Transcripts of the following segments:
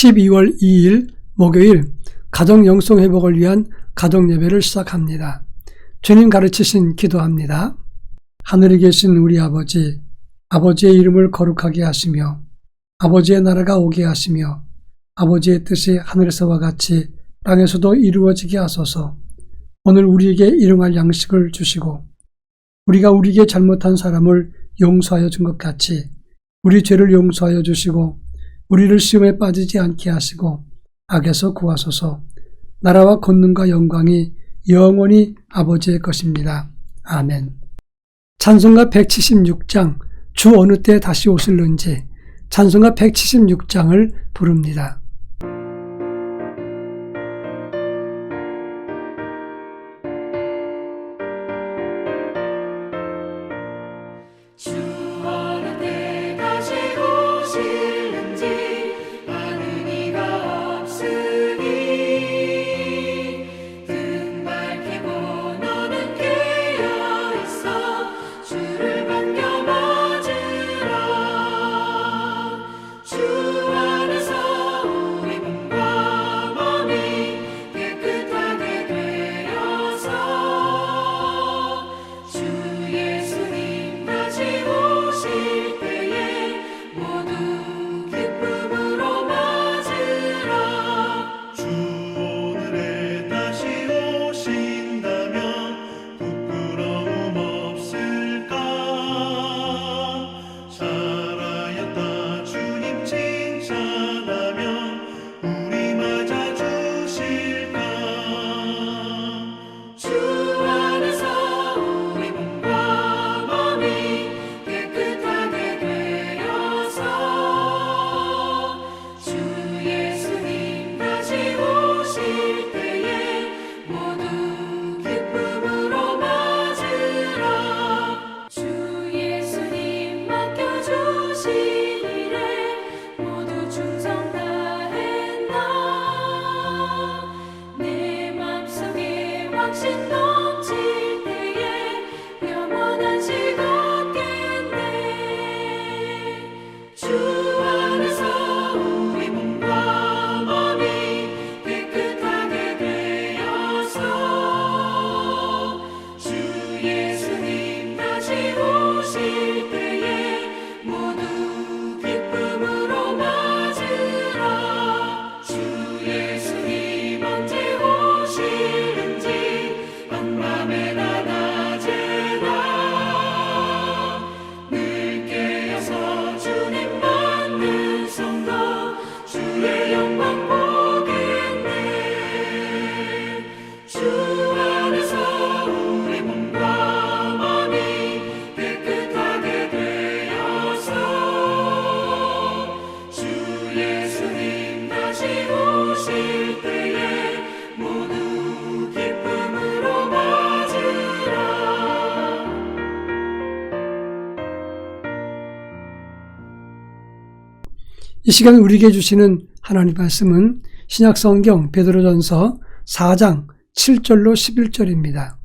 12월 2일 목요일 가정 영성 회복을 위한 가정 예배를 시작합니다. 주님 가르치신 기도합니다. 하늘에 계신 우리 아버지, 아버지의 이름을 거룩하게 하시며 아버지의 나라가 오게 하시며 아버지의 뜻이 하늘에서와 같이 땅에서도 이루어지게 하소서. 오늘 우리에게 일용할 양식을 주시고 우리가 우리에게 잘못한 사람을 용서하여 준 것 같이 우리 죄를 용서하여 주시고 우리를 시험에 빠지지 않게 하시고 악에서 구하소서. 나라와 권능과 영광이 영원히 아버지의 것입니다. 아멘. 찬송가 176장 주 어느 때 다시 오실는지 찬송가 176장을 부릅니다. 오 이 시간 우리에게 주시는 하나님 말씀은 신약성경 베드로전서 4장 7절로 11절입니다.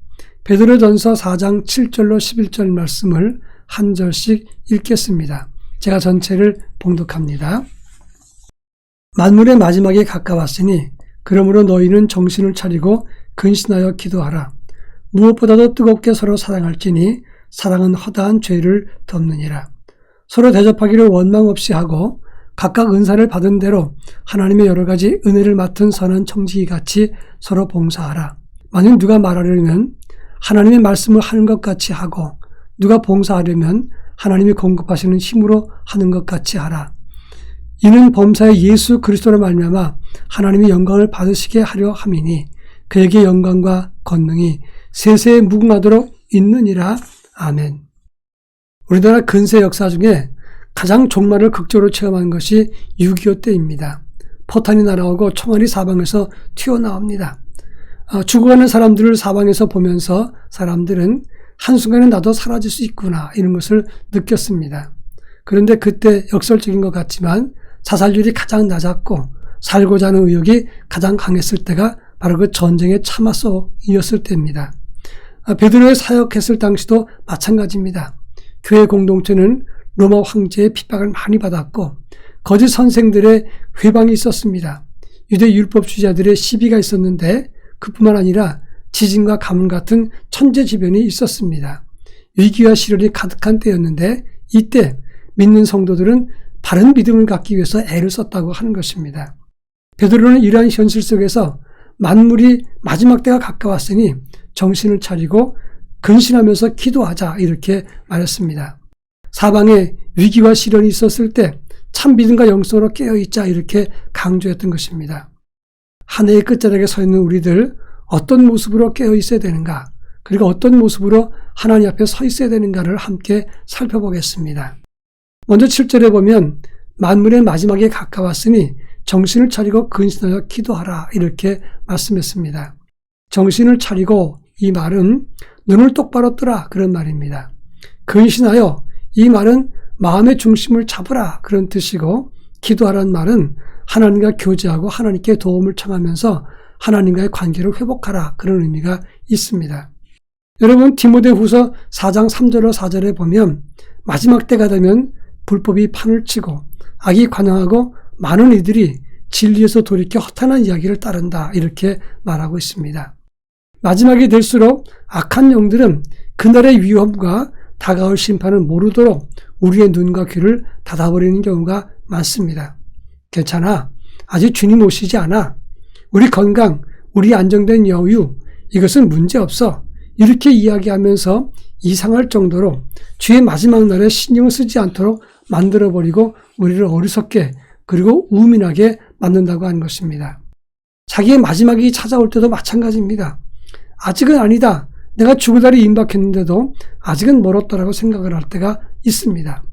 베드로전서 4장 7절로 11절 말씀을 한 절씩 읽겠습니다. 제가 전체를 봉독합니다. 만물의 마지막에 가까웠으니 그러므로 너희는 정신을 차리고 근신하여 기도하라. 무엇보다도 뜨겁게 서로 사랑할지니 사랑은 허다한 죄를 덮느니라. 서로 대접하기를 원망 없이 하고 각각 은사를 받은 대로 하나님의 여러 가지 은혜를 맡은 선한 청지기 같이 서로 봉사하라. 만일 누가 말하려면 하나님의 말씀을 하는 것 같이 하고 누가 봉사하려면 하나님이 공급하시는 힘으로 하는 것 같이 하라. 이는 범사의 예수 그리스도로 말미암아 하나님의 영광을 받으시게 하려 함이니 그에게 영광과 권능이 세세에 무궁하도록 있느니라. 아멘. 우리나라 근세 역사 중에 가장 종말을 극적으로 체험한 것이 6.25 때입니다. 포탄이 날아오고 총알이 사방에서 튀어나옵니다. 어, 죽어가는 사람들을 사방에서 보면서 사람들은 한순간에 나도 사라질 수 있구나 이런 것을 느꼈습니다. 그런데 그때 역설적인 것 같지만 자살률이 가장 낮았고 살고자 하는 의욕이 가장 강했을 때가 바로 그 전쟁의 참화소이었을 때입니다. 아, 베드로의 사역했을 당시도 마찬가지입니다. 교회 공동체는 로마 황제의 핍박을 많이 받았고 거짓 선생들의 회방이 있었습니다. 유대 율법주의자들의 시비가 있었는데 그뿐만 아니라 지진과 가뭄 같은 천재지변이 있었습니다. 위기와 시련이 가득한 때였는데 이때 믿는 성도들은 바른 믿음을 갖기 위해서 애를 썼다고 하는 것입니다. 베드로는 이러한 현실 속에서 만물이 마지막 때가 가까웠으니 정신을 차리고 근신하면서 기도하자 이렇게 말했습니다. 사방에 위기와 시련이 있었을 때 참 믿음과 영성으로 깨어있자 이렇게 강조했던 것입니다. 한 해의 끝자락에 서 있는 우리들 어떤 모습으로 깨어있어야 되는가 그리고 어떤 모습으로 하나님 앞에 서 있어야 되는가를 함께 살펴보겠습니다. 먼저 7절에 보면 만물의 마지막에 가까웠으니 정신을 차리고 근신하여 기도하라 이렇게 말씀했습니다. 정신을 차리고 이 말은 눈을 똑바로 뜨라 그런 말입니다. 근신하여 이 말은 마음의 중심을 잡으라 그런 뜻이고 기도하라는 말은 하나님과 교제하고 하나님께 도움을 청하면서 하나님과의 관계를 회복하라 그런 의미가 있습니다. 여러분 디모데 후서 4장 3절로 4절에 보면 마지막 때가 되면 불법이 판을 치고 악이 관영하고 많은 이들이 진리에서 돌이켜 허탄한 이야기를 따른다 이렇게 말하고 있습니다. 마지막이 될수록 악한 영들은 그날의 위험과 다가올 심판을 모르도록 우리의 눈과 귀를 닫아버리는 경우가 많습니다. 괜찮아. 아직 주님 오시지 않아. 우리 건강, 우리 안정된 여유, 이것은 문제 없어. 이렇게 이야기하면서 이상할 정도로 주의 마지막 날에 신경 쓰지 않도록 만들어버리고 우리를 어리석게 그리고 우민하게 만든다고 하는 것입니다. 자기의 마지막이 찾아올 때도 마찬가지입니다. 아직은 아니다. 내가 죽을 날이 임박했는데도 아직은 멀었다라고 생각을 할 때가 있습니다.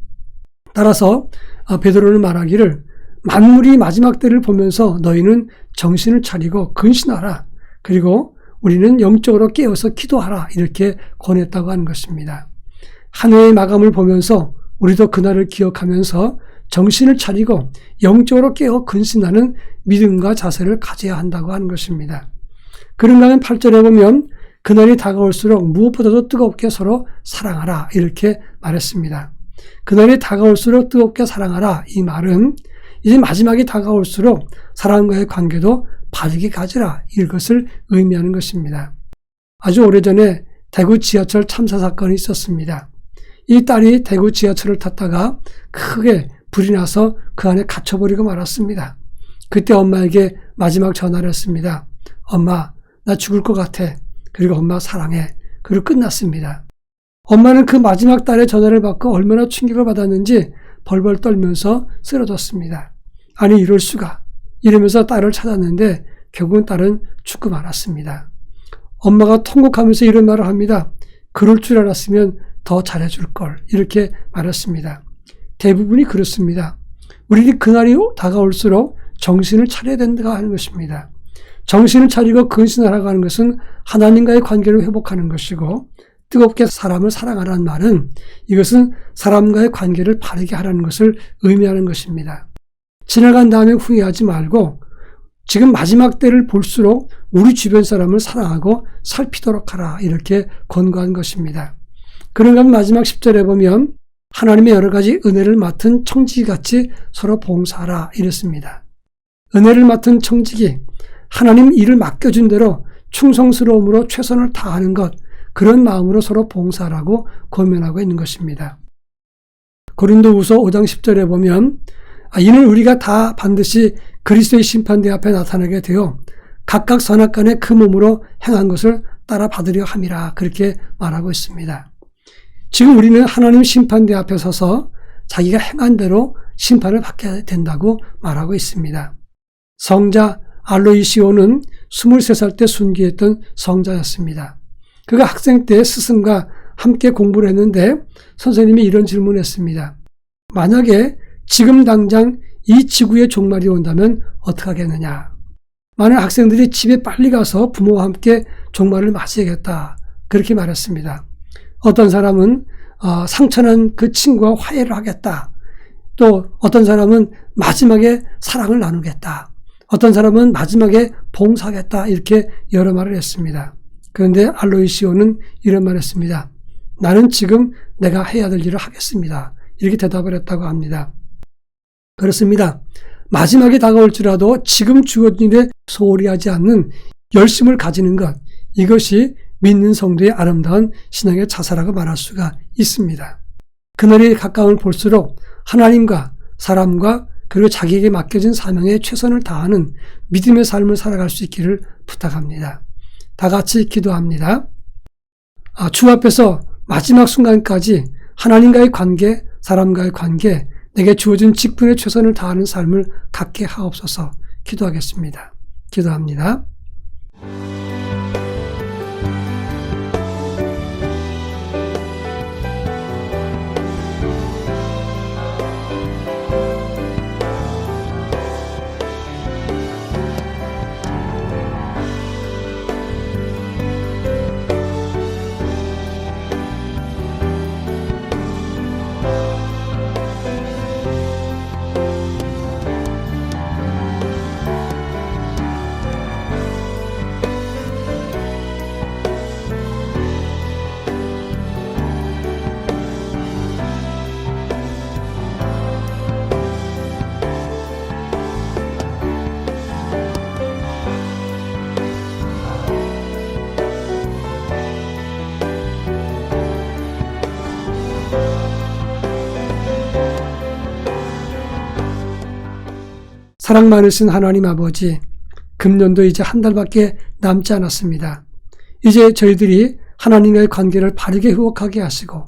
따라서 어, 베드로는 말하기를 만물이 마지막 때를 보면서 너희는 정신을 차리고 근신하라. 그리고 우리는 영적으로 깨어서 기도하라. 이렇게 권했다고 하는 것입니다. 한 해의 마감을 보면서 우리도 그날을 기억하면서 정신을 차리고 영적으로 깨어 근신하는 믿음과 자세를 가져야 한다고 하는 것입니다. 그런가 하면 8절에 보면 그날이 다가올수록 무엇보다도 뜨겁게 서로 사랑하라 이렇게 말했습니다. 그날이 다가올수록 뜨겁게 사랑하라 이 말은 이제 마지막이 다가올수록 사람과의 관계도 바르게 가지라 이것을 의미하는 것입니다. 아주 오래전에 대구 지하철 참사 사건이 있었습니다. 이 딸이 대구 지하철을 탔다가 크게 불이 나서 그 안에 갇혀버리고 말았습니다. 그때 엄마에게 마지막 전화를 했습니다. 엄마, 나 죽을 것 같아. 그리고 엄마 사랑해. 그리고 끝났습니다. 엄마는 그 마지막 딸의 전화를 받고 얼마나 충격을 받았는지 벌벌 떨면서 쓰러졌습니다. 아니 이럴 수가. 이러면서 딸을 찾았는데 결국은 딸은 죽고 말았습니다. 엄마가 통곡하면서 이런 말을 합니다. 그럴 줄 알았으면 더 잘해줄 걸. 이렇게 말했습니다. 대부분이 그렇습니다. 우리는 그날이 다가올수록 정신을 차려야 된다고 하는 것입니다. 정신을 차리고 근신하라고 하는 것은 하나님과의 관계를 회복하는 것이고 뜨겁게 사람을 사랑하라는 말은 이것은 사람과의 관계를 바르게 하라는 것을 의미하는 것입니다. 지나간 다음에 후회하지 말고 지금 마지막 때를 볼수록 우리 주변 사람을 사랑하고 살피도록 하라 이렇게 권고한 것입니다. 그런가 하면 마지막 10절에 보면 하나님의 여러 가지 은혜를 맡은 청지기같이 서로 봉사하라 이랬습니다. 은혜를 맡은 청지기, 하나님 일을 맡겨준 대로 충성스러움으로 최선을 다하는 것, 그런 마음으로 서로 봉사하라고 권면하고 있는 것입니다. 고린도후서 5장 10절에 보면 아, 이는 우리가 다 반드시 그리스도의 심판대 앞에 나타나게 되어 각각 선악간에 그 몸으로 행한 것을 따라 받으려 함이라 그렇게 말하고 있습니다. 지금 우리는 하나님 심판대 앞에 서서 자기가 행한 대로 심판을 받게 된다고 말하고 있습니다. 성자 알로이시오는 23살 때 순기했던 성자였습니다. 그가 학생 때 스승과 함께 공부를 했는데 선생님이 이런 질문을 했습니다. 만약에 지금 당장 이 지구에 종말이 온다면 어떻게 하겠느냐? 많은 학생들이 집에 빨리 가서 부모와 함께 종말을 맞이하겠다. 그렇게 말했습니다. 어떤 사람은 어, 상처난 그 친구와 화해를 하겠다. 또 어떤 사람은 마지막에 사랑을 나누겠다. 어떤 사람은 마지막에 봉사하겠다. 이렇게 여러 말을 했습니다. 그런데 알로이시오는 이런 말을 했습니다. 나는 지금 내가 해야 될 일을 하겠습니다. 이렇게 대답을 했다고 합니다. 그렇습니다. 마지막에 다가올지라도 지금 주어진 일에 소홀히 하지 않는 열심을 가지는 것, 이것이 믿는 성도의 아름다운 신앙의 자세라고 말할 수가 있습니다. 그날이 가까운 볼수록 하나님과 사람과 그리고 자기에게 맡겨진 사명에 최선을 다하는 믿음의 삶을 살아갈 수 있기를 부탁합니다. 다 같이 기도합니다. 아, 주 앞에서 마지막 순간까지 하나님과의 관계, 사람과의 관계, 내게 주어진 직분에 최선을 다하는 삶을 갖게 하옵소서 기도하겠습니다. 기도합니다. 사랑 많으신 하나님 아버지, 금년도 이제 한 달밖에 남지 않았습니다. 이제 저희들이 하나님과의 관계를 바르게 회복하게 하시고,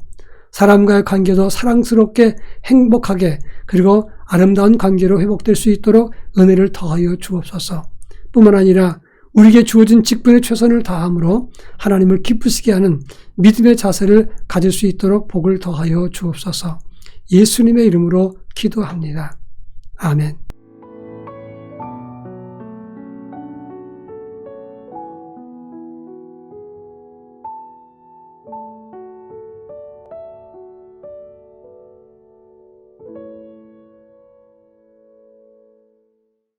사람과의 관계도 사랑스럽게 행복하게 그리고 아름다운 관계로 회복될 수 있도록 은혜를 더하여 주옵소서. 뿐만 아니라 우리에게 주어진 직분에 최선을 다함으로 하나님을 기쁘시게 하는 믿음의 자세를 가질 수 있도록 복을 더하여 주옵소서. 예수님의 이름으로 기도합니다. 아멘.